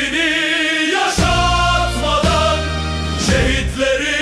Seni yaşatmadan şehitleri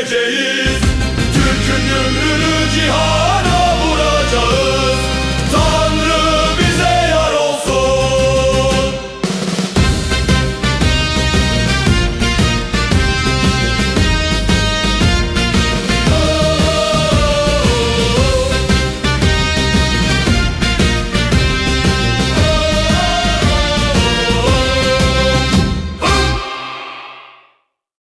geleceği